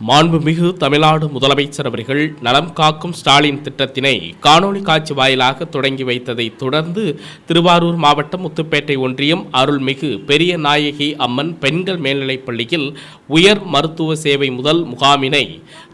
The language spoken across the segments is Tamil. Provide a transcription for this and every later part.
மாண்புமிகு தமிழ்நாடு முதலமைச்சர் அவர்கள் நலம் காக்கும் ஸ்டாலின் திட்டத்தினை காணொலி காட்சி வாயிலாக தொடங்கி வைத்ததைத் தொடர்ந்து திருவாரூர் மாவட்டம் முத்துப்பேட்டை ஒன்றியம் அருள்மிகு பெரிய நாயகி அம்மன் பெண்கள் மேல்நிலைப் பள்ளியில் உயர் மருத்துவ சேவை முதல் முகாமினை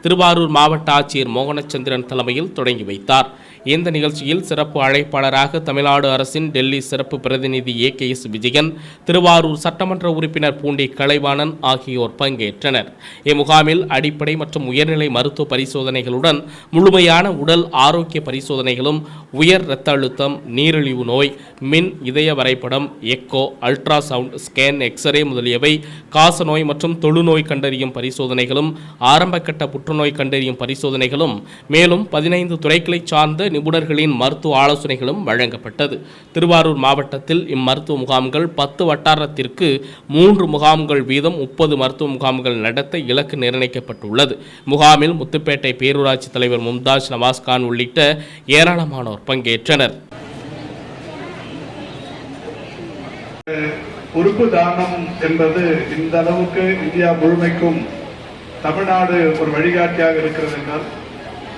திருவாரூர் மாவட்ட ஆட்சியர் மோகனச்சந்திரன் தலைமையில் தொடங்கி வைத்தார். இந்த நிகழ்ச்சியில் சிறப்பு அழைப்பாளராக தமிழ்நாடு அரசின் டெல்லி சிறப்பு பிரதிநிதி A K S Vijayan Thiruvarur சட்டமன்ற உறுப்பினர் பூண்டி கலைவாணன் ஆகியோர் பங்கேற்றனர். இம்முகாமில் அடிப்படை மற்றும் உயர்நிலை மருத்துவ பரிசோதனைகளுடன் முழுமையான உடல் ஆரோக்கிய பரிசோதனைகளும் உயர் இரத்த அழுத்தம் நீரிழிவு நோய் மின் இதய வரைபடம் எக்கோ அல்ட்ராசவுண்ட் ஸ்கேன் எக்ஸ்ரே முதலியவை காசநோய் மற்றும் தொழு தொழுநோய் கண்டறியும் பரிசோதனைகளும் ஆரம்பகட்ட புற்றுநோய் கண்டறியும் பரிசோதனைகளும் மேலும் பதினைந்து துறைகளை சார்ந்த நிபுணர்களின் மருத்துவ ஆலோசனைகளும் வழங்கப்பட்டது. திருவாரூர் மாவட்டத்தில் இம்மருத்துவ முகாம்கள் பத்து வட்டாரத்திற்கு மூன்று முகாம்கள் வீதம் முப்பது மருத்துவ முகாம்கள் நடத்த இலக்கு நிர்ணயிக்கப்பட்டுள்ளது. முகாமில் முத்துப்பேட்டை பேரூராட்சி தலைவர் மும்தாஜ் நவாஸ்கான் உள்ளிட்ட ஏராளமானோர் பங்கேற்றனர். உறுப்பு தானம் என்பது இந்த அளவுக்கு இந்தியா முழுமைக்கும் தமிழ்நாடு ஒரு வழிகாட்டியாக இருக்கிறது என்றால்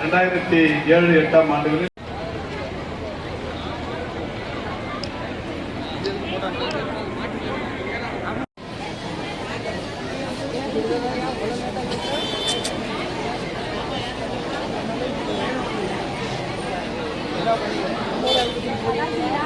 ரெண்டாயிரத்தி ஏழு எட்டாம் ஆண்டுகளில் Gracias.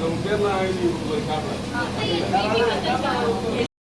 Đồng tiền là ai thì người khác